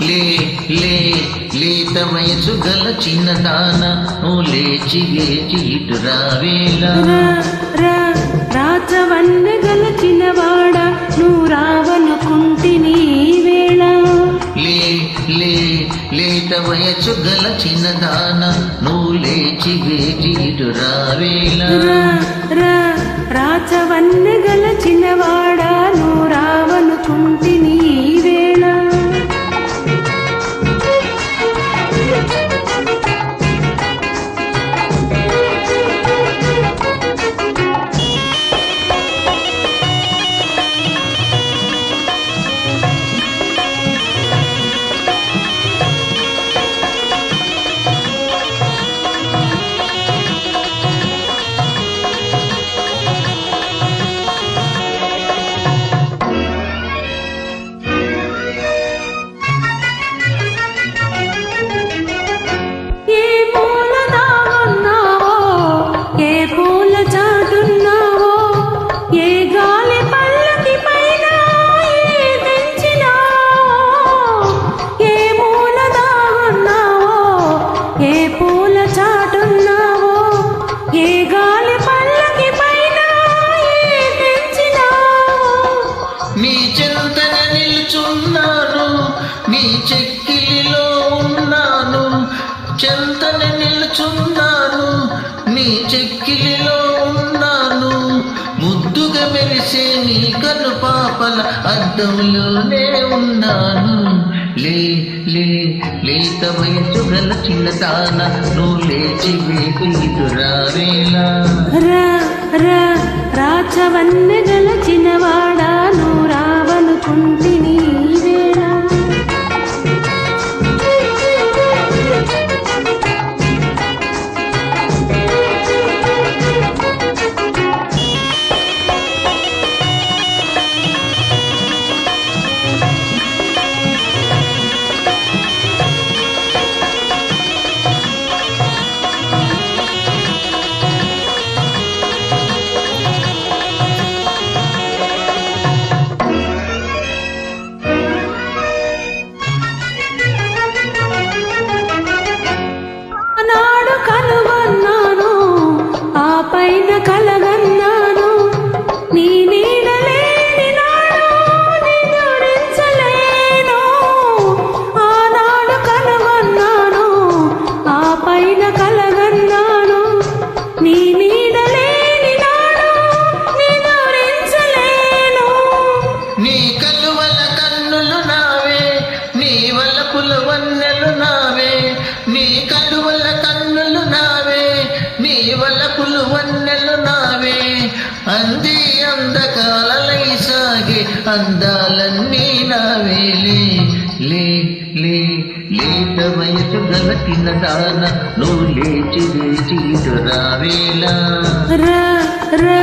లే లేత వయసు గల చిన్నదాన నువ్వు లేచి లేచి ఇటు రావేలా. రా గల రాజవన్నె నువ్వు రావనుకుంటిని లేత వయసు గల చిన్నదాన నువ్వు లేచి లేచి ఇటు రావేలా. రాచవన్న గల చిన్నవా? ఏ గాలి పల్లకి పైన ఏ తెంచినావో ఏ మూల దాగున్నావో ఏ పూల చాటున్నావో ఏ గాలి పల్లకి పైన ఏ తెంచినావో నీ చెంతన నిల్చున్నాను నీ చెక్కిలిలో ఉన్నాను. చెంతన నిల్చున్నాను నీ చెక్కిలిలో అద్దంలోనే ఉన్నాను. లే లే లేత వయసు గల చిన్నదాన నువ్వు లేచి వేగు ఇటు రావేలా రా రా రాచవన్నె கருவா అందాలన్నీ నావేలే లే లే లేత వయసు గలటిన దాన నువ్వు లేచి లేచి ఇటు రావేలా రా రా